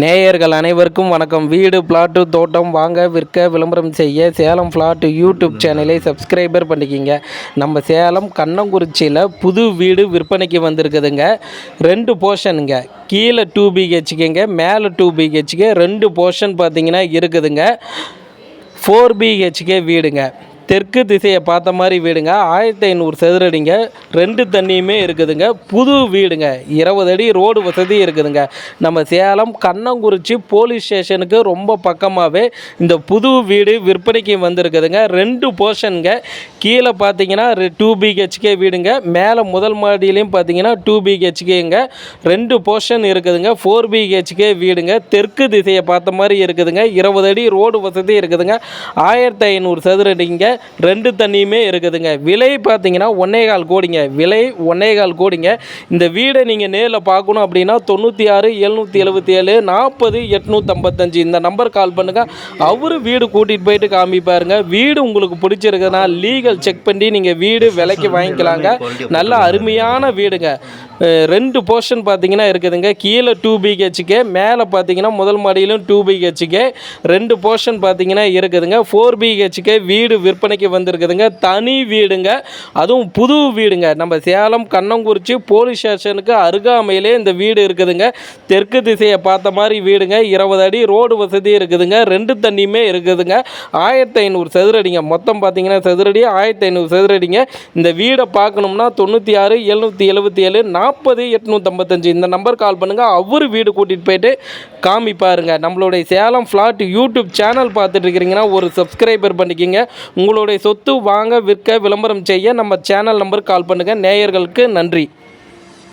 நேயர்கள் அனைவருக்கும் வணக்கம். வீடு பிளாட்டு தோட்டம் வாங்க விற்க விளம்பரம் செய்ய சேலம் பிளாட்டு யூடியூப் சேனலை சப்ஸ்கிரைபர் பண்ணிக்கிங்க. நம்ம சேலம் கண்ணங்குறிச்சியில் புது வீடு விற்பனைக்கு வந்திருக்குதுங்க. ரெண்டு போர்ஷனுங்க கீழே டூ பிஹெச்கேங்க மேலே டூ பிஹெச்கே ரெண்டு போர்ஷன் பார்த்தீங்கன்னா இருக்குதுங்க. ஃபோர் பிஹெச்கே வீடுங்க. தெற்கு திசையை பார்த்த மாதிரி வீடுங்க. ஆயிரத்தி ஐநூறு சதுரடிங்க. ரெண்டு தண்ணியுமே இருக்குதுங்க. புது வீடுங்க. இருபது அடி ரோடு வசதி இருக்குதுங்க. நம்ம சேலம் கண்ணங்குறிச்சி போலீஸ் ஸ்டேஷனுக்கு ரொம்ப பக்கமாகவே இந்த புது வீடு விற்பனைக்கு வந்திருக்குதுங்க. ரெண்டு போர்ஷனுங்க. கீழே பார்த்தீங்கன்னா டூ பிஹெச்கே வீடுங்க. மேலே முதல் மாடியிலையும் பார்த்தீங்கன்னா டூ பிஹெச்கேங்க ரெண்டு போர்ஷன் இருக்குதுங்க. ஃபோர் பிஹெச்கே வீடுங்க. தெற்கு திசையை பார்த்த மாதிரி இருக்குதுங்க. இருபது அடி ரோடு வசதி இருக்குதுங்க. ஆயிரத்தி ஐநூறு சதுரடிங்க. ரெண்டு தண்ணியுமே இருக்குதுங்க. விலை பார்த்தீங்கன்னா ஒன்னே கால் கோடிங்க. விலை ஒன்னே கால் கோடிங்க. இந்த வீடை நீங்கள் நேரில் பார்க்கணும் அப்படின்னா தொண்ணூற்றி ஆறு எழுநூற்றி எழுபத்தி ஏழு நாற்பது எட்நூற்றம்பத்தஞ்சு இந்த நம்பர் கால் பண்ணுங்கள் அவரு வீடு கூட்டிகிட்டு போயிட்டு காமிப்பாருங்க. வீடு உங்களுக்கு பிடிச்சிருக்குதுன்னா லீகல் செக் பண்ணி நீங்கள் வீடு விலைக்கு வாங்கிக்கலாங்க. நல்ல அருமையான வீடுங்க. ரெண்டு போர்ஷன் பார்த்தீங்கன்னா இருக்குதுங்க. கீழே டூ பிஹெச்கே மேலே பார்த்தீங்கன்னா முதல் மாடியிலும் டூ பிஹெச்கே ரெண்டு போர்ஷன் பார்த்தீங்கன்னா இருக்குதுங்க. ஃபோர் பிஹெச்கே வீடு விற்பனைக்கு வந்திருக்குதுங்க. தனி வீடுங்க. அதுவும் புது வீடுங்க. நம்ம சேலம் கண்ணங்குறிச்சி போலீஸ் ஸ்டேஷனுக்கு அருகாமையிலே இந்த வீடு இருக்குதுங்க. தெற்கு திசையை பார்த்த மாதிரி வீடுங்க. இருபது அடி ரோடு வசதி இருக்குதுங்க. ரெண்டு தண்ணியுமே இருக்குதுங்க. ஆயிரத்தி ஐநூறு சதுரடிங்க. மொத்தம் பார்த்தீங்கன்னா சதுரடி ஆயிரத்தி ஐநூறு சதுரடிங்க. இந்த வீடை பார்க்கணும்னா தொண்ணூற்றி ஆறு எழுநூற்றி எழுபத்தி ஏழு நாற்பது எட்நூற்றம்பத்தஞ்சு இந்த நம்பர் கால் பண்ணுங்கள் அவர் வீடு கூட்டிகிட்டு போயிட்டு காமிப்பாருங்க. நம்மளுடைய சேலம் ஃப்ளாட் யூடியூப் சேனல் பார்த்துட்டு இருக்கிறீங்கன்னா ஒரு சப்ஸ்கிரைபர் பண்ணிக்கிங்க. உங்களுடைய சொத்து வாங்க விற்க விளம்பரம் செய்ய நம்ம சேனல் நம்பர் கால் பண்ணுங்கள் நேயர்களுக்கு நன்றி.